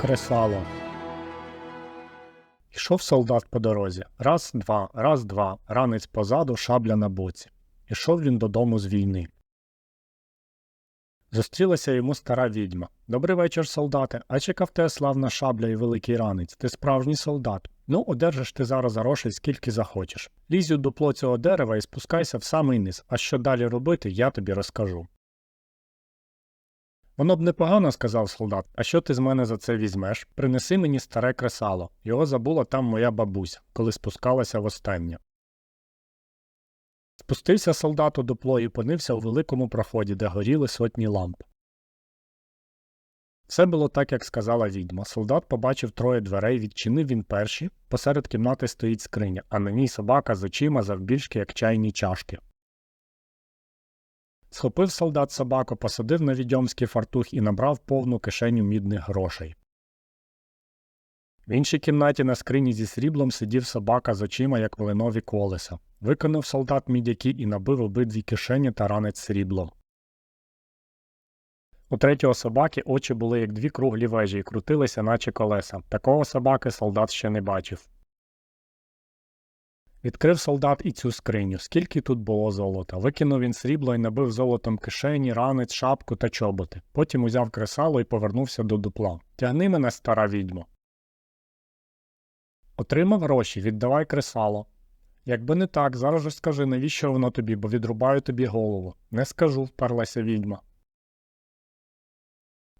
Кресало. Ішов солдат по дорозі. Раз, два, раз, два, ранець позаду, шабля на боці. Ішов він додому з війни. Зустрілася йому стара відьма. Добрий вечір, солдате. А чекав те славна шабля і великий ранець. Ти справжній солдат. Ну, одержиш ти зараз грошей скільки захочеш. Лізь у дупло цього дерева і спускайся в самий низ, а що далі робити, я тобі розкажу. Воно б непогано, сказав солдат. А що ти з мене за це візьмеш? Принеси мені старе кресало. Його забула там моя бабуся, коли спускалася востаннє. Спустився солдат у дупло і опинився у великому проході, де горіли сотні ламп. Все було так, як сказала відьма. Солдат побачив троє дверей, відчинив він перші. Посеред кімнати стоїть скриня, а на ній собака з очима завбільшки, як чайні чашки. Схопив солдат собаку, посадив на відьомський фартух і набрав повну кишеню мідних грошей. В іншій кімнаті на скрині зі сріблом сидів собака з очима, як волинові колеса. Виконав солдат мідяки і набив обидві кишені та ранець сріблом. У третього собаки очі були як дві круглі вежі і крутилися, наче колеса. Такого собаки солдат ще не бачив. Відкрив солдат і цю скриню, скільки тут було золота. Викинув він срібло і набив золотом кишені, ранець, шапку та чоботи. Потім узяв кресало і повернувся до дупла. Тягни мене, стара відьмо. Отримав гроші, віддавай кресало. Якби не так, зараз же скажи, навіщо воно тобі, бо відрубаю тобі голову. Не скажу, вперлася відьма.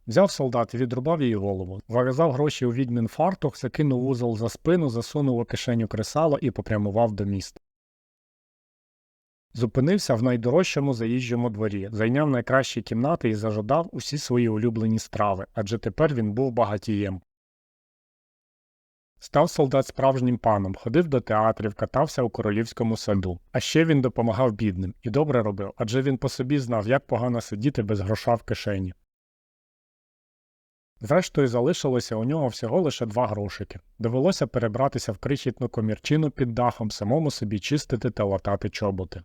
Взяв солдат і відрубав їй голову, зав'язав гроші у відьмін фартух, закинув вузол за спину, засунув у кишеню кресало і попрямував до міста. Зупинився в найдорожчому заїжджому дворі, зайняв найкращі кімнати і зажадав усі свої улюблені страви, адже тепер він був багатієм. Став солдат справжнім паном, ходив до театрів, катався у королівському саду. А ще він допомагав бідним і добре робив, адже він по собі знав, як погано сидіти без гроша в кишені. Зрештою, залишилося у нього всього лише два грошики. Довелося перебратися в крихітну комірчину під дахом, самому собі чистити та латати чоботи.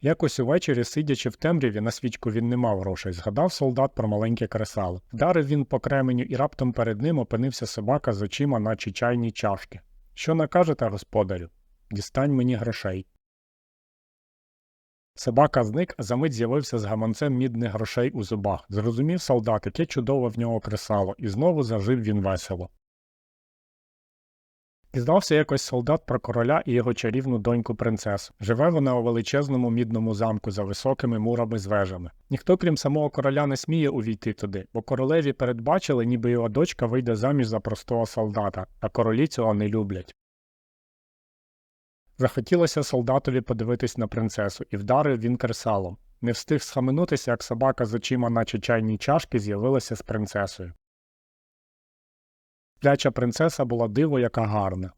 Якось увечері, сидячи в темряві, на свічку він не мав грошей, згадав солдат про маленьке кресало. Вдарив він по кременю, і раптом перед ним опинився собака з очима, наче чайні чашки. Що накажете, господарю? Дістань мені грошей. Собака зник, а за мить з'явився з гаманцем мідних грошей у зубах. Зрозумів солдат, яке чудове в нього кресало, і знову зажив він весело. Дізнався якось солдат про короля і його чарівну доньку принцесу. Живе вона у величезному мідному замку за високими мурами з вежами. Ніхто, крім самого короля, не сміє увійти туди, бо королеві передбачили, ніби його дочка вийде заміж за простого солдата, а королі цього не люблять. Захотілося солдатові подивитись на принцесу, і вдарив він кресалом. Не встиг схаменутися, як собака з очима, наче чайні чашки, з'явилася з принцесою. Пляча принцеса була диво яка гарна.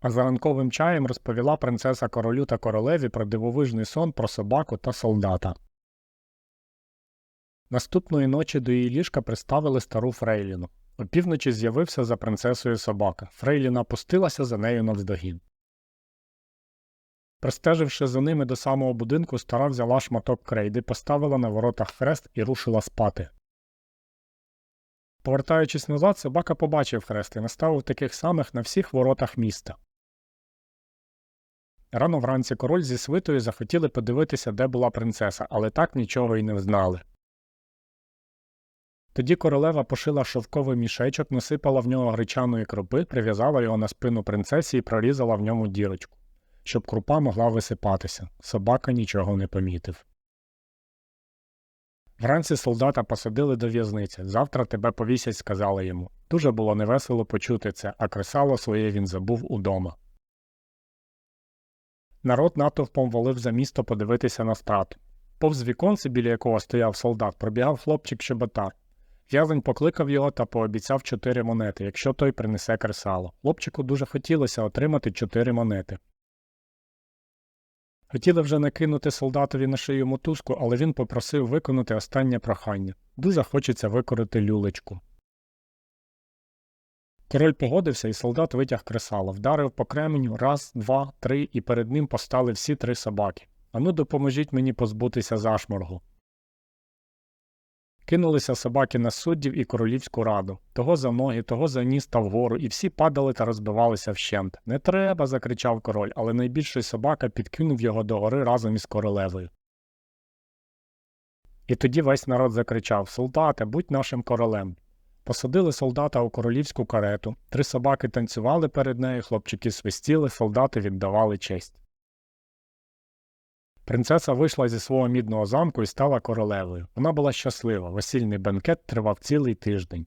А за ранковим чаєм розповіла принцеса королю та королеві про дивовижний сон про собаку та солдата. Наступної ночі до її ліжка приставили стару Фрейліну. Опівночі з'явився за принцесою собака. Фрейліна пустилася за нею навздогін. Простеживши за ними до самого будинку, стара взяла шматок крейди, поставила на воротах хрест і рушила спати. Повертаючись назад, собака побачив хрест і наставив таких самих на всіх воротах міста. Рано вранці король зі свитою захотіли подивитися, де була принцеса, але так нічого й не взнали. Тоді королева пошила шовковий мішечок, насипала в нього гречаної крупи, прив'язала його на спину принцесі і прорізала в ньому дірочку, щоб крупа могла висипатися. Собака нічого не помітив. Вранці солдата посадили до в'язниці. Завтра тебе повісять, сказали йому. Дуже було невесело почути це, а кресало своє він забув удома. Народ натовпом волив за місто подивитися на страту. Повз віконце, біля якого стояв солдат, пробігав хлопчик щеботар. В'язень покликав його та пообіцяв чотири монети, якщо той принесе кресало. Хлопчику дуже хотілося отримати чотири монети. Хотіли вже накинути солдатові на шию мотузку, але він попросив виконати останнє прохання. Дуже хочеться викорити люлечку. Король погодився, і солдат витяг кресало, вдарив по кременю раз, два, три, і перед ним постали всі три собаки. Ану, допоможіть мені позбутися зашморгу. Кинулися собаки на суддів і королівську раду. Того за ноги, того за ніс та вгору, і всі падали та розбивалися вщент. Не треба. закричав король, але найбільший собака підкинув його догори разом із королевою. І тоді весь народ закричав Солдате, будь нашим королем. Посадили солдата у королівську карету, три собаки танцювали перед нею, хлопчики свистіли, солдати віддавали честь. Принцеса вийшла зі свого мідного замку і стала королевою. Вона була щаслива, весільний бенкет тривав цілий тиждень.